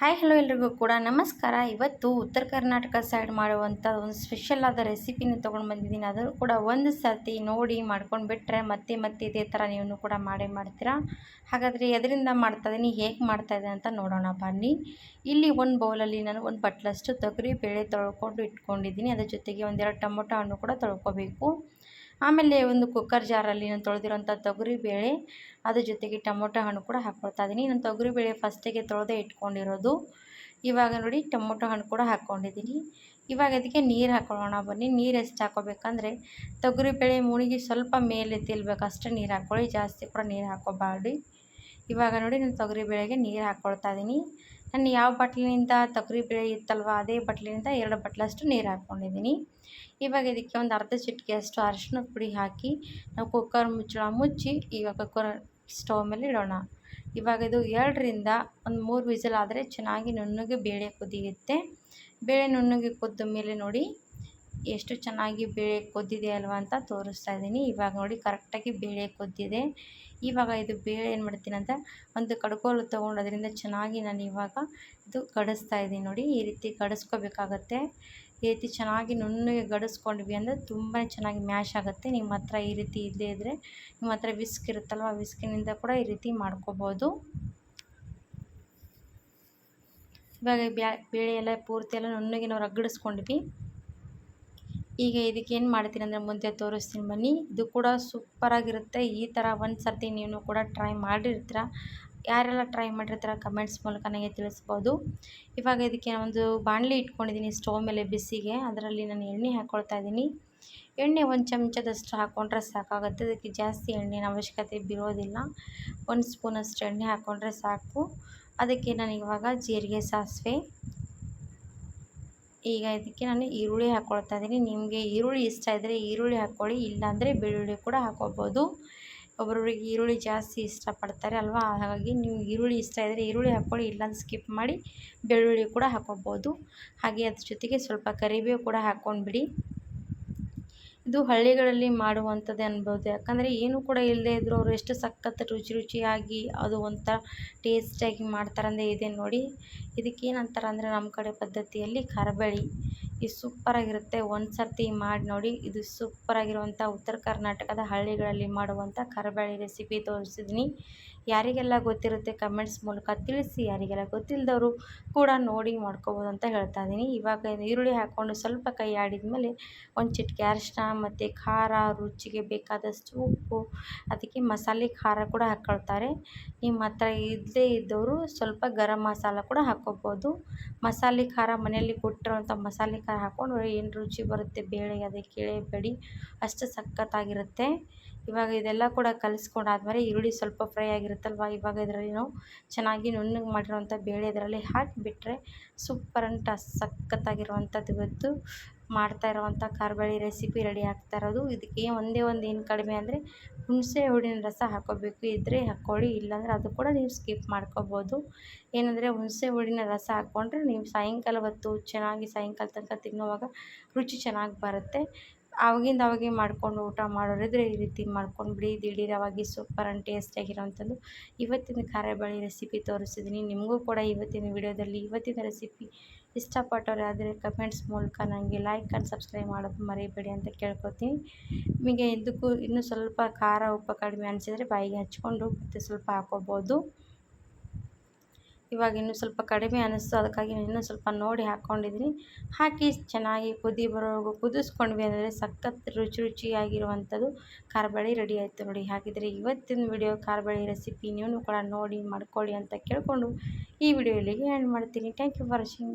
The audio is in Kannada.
ಹಾಯ್ ಹಲೋ ಎಲ್ರಿಗೂ ಕೂಡ ನಮಸ್ಕಾರ. ಇವತ್ತು ಉತ್ತರ ಕರ್ನಾಟಕ ಸೈಡ್ ಮಾಡುವಂಥ ಒಂದು ಸ್ಪೆಷಲ್ ಆದ ರೆಸಿಪಿನ ತೊಗೊಂಡು ಬಂದಿದ್ದೀನಿ. ಅದನ್ನು ಕೂಡ ಒಂದು ಸರ್ತಿ ನೋಡಿ ಮಾಡ್ಕೊಂಡು ಬಿಟ್ಟರೆ ಮತ್ತೆ ಮತ್ತೆ ಇದೇ ಥರ ನೀವು ಕೂಡ ಮಾಡೇ ಮಾಡ್ತೀರಾ? ಹಾಗಾದರೆ ಎದರಿಂದ ಮಾಡ್ತಾ ಇದ್ದೀನಿ ಹೇಗೆ ಮಾಡ್ತಾಯಿದ್ದೆ ಅಂತ ನೋಡೋಣ, ಬನ್ನಿ. ಇಲ್ಲಿ ಒಂದು ಬೌಲಲ್ಲಿ ನಾನು ಒಂದು ಬಟ್ಲಷ್ಟು ತೊಗರಿ, ಬೇಳೆ ತೊಳ್ಕೊಂಡು ಇಟ್ಕೊಂಡಿದ್ದೀನಿ. ಅದ್ರ ಜೊತೆಗೆ ಒಂದೆರಡು ಟೊಮೊಟೊ ಹಣ್ಣು ಕೂಡ ತೊಳ್ಕೊಬೇಕು. ಆಮೇಲೆ ಒಂದು ಕುಕ್ಕರ್ ಜಾರಲ್ಲಿ ನಾನು ತೊಳೆದಿರೋಂಥ ತೊಗರಿಬೇಳೆ ಅದ್ರ ಜೊತೆಗೆ ಟೊಮೊಟೊ ಹಣ್ಣು ಕೂಡ ಹಾಕ್ಕೊಳ್ತಾ ಇದ್ದೀನಿ ನಾನು ತೊಗರಿಬೇಳೆ ಫಸ್ಟಿಗೆ ತೊಳೆದೇ ಇಟ್ಕೊಂಡಿರೋದು. ಇವಾಗ ನೋಡಿ ಟೊಮೊಟೊ ಹಣ್ಣು ಕೂಡ ಹಾಕ್ಕೊಂಡಿದ್ದೀನಿ ಇವಾಗ ಅದಕ್ಕೆ ನೀರು ಹಾಕ್ಕೊಳ್ಳೋಣ ಬನ್ನಿ. ನೀರು ಎಷ್ಟು ಹಾಕೋಬೇಕಂದ್ರೆ ತೊಗರಿಬೇಳೆ ಮುಳುಗಿ ಸ್ವಲ್ಪ ಮೇಲೆ ತಿಲ್ಬೇಕು ಅಷ್ಟೇ ನೀರು ಹಾಕ್ಕೊಳ್ಳಿ ಜಾಸ್ತಿ ಕೂಡ ನೀರು ಹಾಕೋಬಾರ್ದು ಇವಾಗ ನೋಡಿ ನಾನು ತೊಗರಿಬೇಳೆಗೆ ನೀರು ಹಾಕ್ಕೊಳ್ತಾ ಇದ್ದೀನಿ ನಾನು ಯಾವ ಬಟ್ಲಿನಿಂದ ತೊಗರಿಬೇಳೆ ಇತ್ತಲ್ವ, ಅದೇ ಬಟ್ಲಿನಿಂದ ಎರಡು ಬಟ್ಲಷ್ಟು ನೀರು ಹಾಕ್ಕೊಂಡಿದ್ದೀನಿ. ಇವಾಗ ಇದಕ್ಕೆ ಒಂದು ಅರ್ಧ ಚಿಟಿಕೆಯಷ್ಟು ಅರಶಿನ ಪುಡಿ ಹಾಕಿ ನಾವು ಕುಕ್ಕರ್ ಮುಚ್ಚಳ ಮುಚ್ಚಿ ಈಗ ಕುಕ್ಕರ್ ಸ್ಟವ್ ಮೇಲೆ ಇಡೋಣ. ಇವಾಗ ಇದು ಎರಡರಿಂದ ಒಂದು ಮೂರು ವಿಸಲ್ ಆದರೆ ಚೆನ್ನಾಗಿ ನುಣ್ಣಗೆ ಬೇಳೆ ಕುದಿಯುತ್ತೆ. ಬೇಳೆ ನುಣ್ಣಗೆ ಕುದ್ದ ಮೇಲೆ ನೋಡಿ ಎಷ್ಟು ಚೆನ್ನಾಗಿ ಬೇಳೆ ಕೊದ್ದಿದೆ ಅಲ್ವಾ ಅಂತ ತೋರಿಸ್ತಾ ಇದ್ದೀನಿ. ಇವಾಗ ನೋಡಿ ಕರೆಕ್ಟಾಗಿ ಬೇಳೆ ಕುದ್ದಿದೆ. ಇವಾಗ ಇದು ಬೇಳೆ ಏನು ಮಾಡ್ತೀನಿ ಅಂತ ಒಂದು ಕಡ್ಕೋಲು ತೊಗೊಂಡು ಅದರಿಂದ ಚೆನ್ನಾಗಿ ನಾನು ಇವಾಗ ಇದು ಗಡಿಸ್ತಾ ಇದ್ದೀನಿ ನೋಡಿ. ಈ ರೀತಿ ಕಡಿಸ್ಕೋಬೇಕಾಗತ್ತೆ ಈ ರೀತಿ ಚೆನ್ನಾಗಿ ನುಣ್ಣಗೆ ಗಡಿಸ್ಕೊಂಡ್ವಿ ಅಂದರೆ ತುಂಬಾ ಚೆನ್ನಾಗಿ ಮ್ಯಾಶ್ ಆಗುತ್ತೆ. ನಿಮ್ಮ ಹತ್ರ ಈ ರೀತಿ ಇಲ್ಲದೇ ಇದ್ದರೆ ನಿಮ್ಮ ಹತ್ರ ವಿಸ್ಕ್ ಇರುತ್ತಲ್ವ ವಿಸ್ಕಿನಿಂದ ಕೂಡ ಈ ರೀತಿ ಮಾಡ್ಕೋಬೋದು. ಇವಾಗ ಬ್ಯಾ, ಬೇಳೆ ಎಲ್ಲ ಪೂರ್ತಿ ಎಲ್ಲ ನುಣ್ಣಗೆ ನಾವು ರಗಡಿಸ್ಕೊಂಡ್ವಿ ಈಗ ಇದಕ್ಕೆ ಏನು ಮಾಡ್ತೀನಿ ಅಂದರೆ ಮುಂದೆ ತೋರಿಸ್ತೀನಿ ಬನ್ನಿ. ಇದು ಕೂಡ ಸೂಪರಾಗಿರುತ್ತೆ ಈ ಥರ ಒಂದು ಸರ್ತಿ ನೀವು ಕೂಡ ಟ್ರೈ ಮಾಡಿರ್ತೀರ. ಯಾರೆಲ್ಲ ಟ್ರೈ ಮಾಡಿರ್ತೀರ ಕಮೆಂಟ್ಸ್ ಮೂಲಕ ನನಗೆ ತಿಳಿಸ್ಬೋದು. ಇವಾಗ ಇದಕ್ಕೆ ಒಂದು ಬಾಣಲಿ ಇಟ್ಕೊಂಡಿದ್ದೀನಿ ಸ್ಟೋವ್ ಮೇಲೆ ಬಿಸಿಗೆ. ಅದರಲ್ಲಿ ನಾನು ಎಣ್ಣೆ ಹಾಕ್ಕೊಳ್ತಾ ಇದ್ದೀನಿ. ಎಣ್ಣೆ ಒಂದು ಚಮಚದಷ್ಟು ಹಾಕ್ಕೊಂಡ್ರೆ ಸಾಕಾಗುತ್ತೆ. ಅದಕ್ಕೆ ಜಾಸ್ತಿ ಎಣ್ಣೆನ ಅವಶ್ಯಕತೆ ಬಿರೋದಿಲ್ಲ ಒಂದು ಸ್ಪೂನಷ್ಟು ಎಣ್ಣೆ ಹಾಕ್ಕೊಂಡ್ರೆ ಸಾಕು. ಅದಕ್ಕೆ ನಾನು ಇವಾಗ ಜೀರಿಗೆ, ಸಾಸಿವೆ ಈಗ ಇದಕ್ಕೆ ನಾನು ಈರುಳ್ಳಿ ಹಾಕ್ಕೊಳ್ತಾ ಇದ್ದೀನಿ. ನಿಮಗೆ ಈರುಳ್ಳಿ ಇಷ್ಟ ಇದ್ದರೆ ಈರುಳ್ಳಿ ಹಾಕ್ಕೊಳ್ಳಿ ಇಲ್ಲಾಂದರೆ ಬೆಳ್ಳುಳ್ಳಿ ಕೂಡ ಹಾಕ್ಕೊಬೋದು ಒಬ್ಬೊಬ್ರಿಗೆ ಈರುಳ್ಳಿ ಜಾಸ್ತಿ ಇಷ್ಟಪಡ್ತಾರೆ ಅಲ್ವಾ? ಹಾಗಾಗಿ ನೀವು ಈರುಳ್ಳಿ ಇಷ್ಟ ಇದ್ದರೆ ಈರುಳ್ಳಿ ಹಾಕ್ಕೊಳ್ಳಿ ಇಲ್ಲಾಂದ್ರೆ ಸ್ಕಿಪ್ ಮಾಡಿ ಬೆಳ್ಳುಳ್ಳಿ ಕೂಡ ಹಾಕ್ಕೊಬೋದು ಹಾಗೆ ಅದ್ರ ಜೊತೆಗೆ ಸ್ವಲ್ಪ ಕರಿಬೇವು ಕೂಡ ಹಾಕ್ಕೊಂಡ್ಬಿಡಿ ಇದು ಹಳ್ಳಿಗಳಲ್ಲಿ ಮಾಡುವಂಥದ್ದೇ ಅನ್ಬೋದು. ಯಾಕಂದರೆ ಏನು ಕೂಡ ಇಲ್ಲದೇ ಇದ್ದರೂ ಅವರು ಎಷ್ಟು ಸಖತ್ ರುಚಿ ರುಚಿಯಾಗಿ ಅದು ಒಂಥರ ಟೇಸ್ಟಿಯಾಗಿ ಮಾಡ್ತಾರಂದೇ ಇದೆ ನೋಡಿ. ಇದಕ್ಕೆ ಏನಂತಾರೆ ಅಂದರೆ ನಮ್ಮ ಕಡೆ ಪದ್ಧತಿಯಲ್ಲಿ ಕರಬೇಳಿ. ಇದು ಸೂಪರಾಗಿರುತ್ತೆ. ಒಂದು ಸರ್ತಿ ಮಾಡಿ ನೋಡಿ. ಇದು ಸೂಪರಾಗಿರುವಂಥ ಉತ್ತರ ಕರ್ನಾಟಕದ ಹಳ್ಳಿಗಳಲ್ಲಿ ಮಾಡುವಂಥ ಕರಿಬೇಳೆ ರೆಸಿಪಿ ತೋರಿಸಿದ್ದೀನಿ. ಯಾರಿಗೆಲ್ಲ ಗೊತ್ತಿರುತ್ತೆ ಕಮೆಂಟ್ಸ್ ಮೂಲಕ ತಿಳಿಸಿ. ಯಾರಿಗೆಲ್ಲ ಗೊತ್ತಿಲ್ಲದವರು ಕೂಡ ನೋಡಿ ಮಾಡ್ಕೋಬೋದು ಅಂತ ಹೇಳ್ತಾ ಇದ್ದೀನಿ. ಇವಾಗ ಈರುಳ್ಳಿ ಹಾಕ್ಕೊಂಡು ಸ್ವಲ್ಪ ಕೈ ಆಡಿದ ಮೇಲೆ ಒಂದು ಚಿಟಿಕೆ ಅರಿಶಿನ ಮತ್ತು ಖಾರ ರುಚಿಗೆ ಬೇಕಾದಷ್ಟು ಉಪ್ಪು ಅದಕ್ಕೆ ಮಸಾಲೆ ಖಾರ ಕೂಡ ಹಾಕ್ಕೊಳ್ತಾರೆ ನಿಮ್ಮ ಹತ್ರ ಇಲ್ಲದೇ ಇದ್ದವರು ಸ್ವಲ್ಪ ಗರಂ ಮಸಾಲ ಕೂಡ ಹಾಕ್ಕೋಬೋದು ಮಸಾಲೆ ಖಾರ ಮನೆಯಲ್ಲಿ ಕೊಟ್ಟಿರುವಂಥ ಮಸಾಲೆ ಖಾರ ಹಾಕ್ಕೊಂಡು ಏನು ರುಚಿ ಬರುತ್ತೆ ಬೇಳೆ ಅದಕ್ಕೆ ಕೇಳಬೇಡಿ, ಅಷ್ಟು ಸಖತ್ತಾಗಿರುತ್ತೆ. ಇವಾಗ ಇದೆಲ್ಲ ಕೂಡ ಕಲಿಸ್ಕೊಂಡಾದ್ಮೇಲೆ ಈರುಳ್ಳಿ ಸ್ವಲ್ಪ ಫ್ರೈ ಆಗಿರುತ್ತಲ್ವ, ಇವಾಗ ಇದರಲ್ಲಿ ನಾವು ಚೆನ್ನಾಗಿ ನುಣ್ಣಗೆ ಮಾಡಿರುವಂಥ ಬೇಳೆ ಇದರಲ್ಲಿ ಹಾಕಿಬಿಟ್ರೆ ಸೂಪರ್ ಅಂತ, ಸಖತ್ತಾಗಿರುವಂಥದ್ದು ಇವತ್ತು. ಮಾಡ್ತಾ ಇರುವಂಥ ಖಾರಬೇಳೆ ರೆಸಿಪಿ ರೆಡಿ ಆಗ್ತಾ ಇರೋದು. ಇದಕ್ಕೆ ಒಂದೇ ಒಂದು ಏನು ಕಡಿಮೆ ಅಂದರೆ ಹುಣಸೆ ಹುಳಿನ ರಸ ಹಾಕ್ಕೋಬೇಕು ಇದ್ದರೆ ಹಾಕ್ಕೊಳ್ಳಿ ಇಲ್ಲಾಂದರೆ ಅದು ಕೂಡ ನೀವು ಸ್ಕಿಪ್ ಮಾಡ್ಕೋಬೋದು. ಏನಂದರೆ ಹುಣಸೆ ಹುಳಿನ ರಸ ಹಾಕ್ಕೊಂಡ್ರೆ ನೀವು ಸಾಯಂಕಾಲ ಹೊತ್ತು ಚೆನ್ನಾಗಿ ಸಾಯಂಕಾಲ ತನಕ ತಿನ್ನುವಾಗ ರುಚಿ ಚೆನ್ನಾಗಿ ಬರುತ್ತೆ. ಆವಾಗಿಂದ ಅವಾಗೆ ಮಾಡಿಕೊಂಡು ಊಟ ಮಾಡೋರಿದ್ರೆ ಈ ರೀತಿ ಮಾಡ್ಕೊಂಡು ಬಿಡಿ, ದಿಢೀರವಾಗಿ ಸೂಪರ್ ಆ್ಯಂಡ್ ಟೇಸ್ಟಿಯಾಗಿರೋವಂಥದ್ದು ಇವತ್ತಿನ ಖಾರಬೇಳೆ ರೆಸಿಪಿ ತೋರಿಸಿದ್ದೀನಿ. ನಿಮಗೂ ಕೂಡ ಇವತ್ತಿನ ವಿಡಿಯೋದಲ್ಲಿ ಇವತ್ತಿನ ರೆಸಿಪಿ ಇಷ್ಟಪಟ್ಟವ್ರು ಆದರೆ ಕಮೆಂಟ್ಸ್ ಮೂಲಕ ನನಗೆ ಲೈಕ್ ಆ್ಯಂಡ್ ಸಬ್ಸ್ಕ್ರೈಬ್ ಮಾಡೋದು ಮರಿಬೇಡಿ ಅಂತ ಕೇಳ್ಕೊತೀನಿ. ನಿಮಗೆ ಇದಕ್ಕೂ ಇನ್ನೂ ಸ್ವಲ್ಪ ಖಾರ ಉಪ್ಪು ಕಡಿಮೆ ಅನಿಸಿದರೆ ಬಾಯಿಗೆ ಹಚ್ಕೊಂಡು ಮತ್ತೆ ಸ್ವಲ್ಪ ಹಾಕೋಬೋದು. ಇವಾಗ ಇನ್ನೂ ಸ್ವಲ್ಪ ಕಡಿಮೆ ಅನ್ನಿಸ್ತು ಅದಕ್ಕಾಗಿ ನಾನು ಇನ್ನೂ ಸ್ವಲ್ಪ ನೋಡಿ ಹಾಕ್ಕೊಂಡಿದ್ದೀನಿ. ಹಾಕಿ ಚೆನ್ನಾಗಿ ಕುದಿ ಬರೋವರೆಗೂ ಕುದಿಸ್ಕೊಂಡ್ವಿ ಅಂದರೆ ಸಖತ್ ರುಚಿ ರುಚಿಯಾಗಿರುವಂಥದ್ದು ಖಾರಬೇಳೆ ರೆಡಿ ಆಯಿತು ನೋಡಿ. ಹಾಗಿದ್ರೆ ಇವತ್ತಿನ ವಿಡಿಯೋ ಖಾರಬೇಳೆ ರೆಸಿಪಿ ನೀವು ಕೂಡ ನೋಡಿ ಮಾಡ್ಕೊಳ್ಳಿ ಅಂತ ಕೇಳಿಕೊಂಡು ಈ ವಿಡಿಯೋ ಇಲ್ಲಿಗೆ ಎಂಡ್ ಮಾಡ್ತೀನಿ. Thank you for watching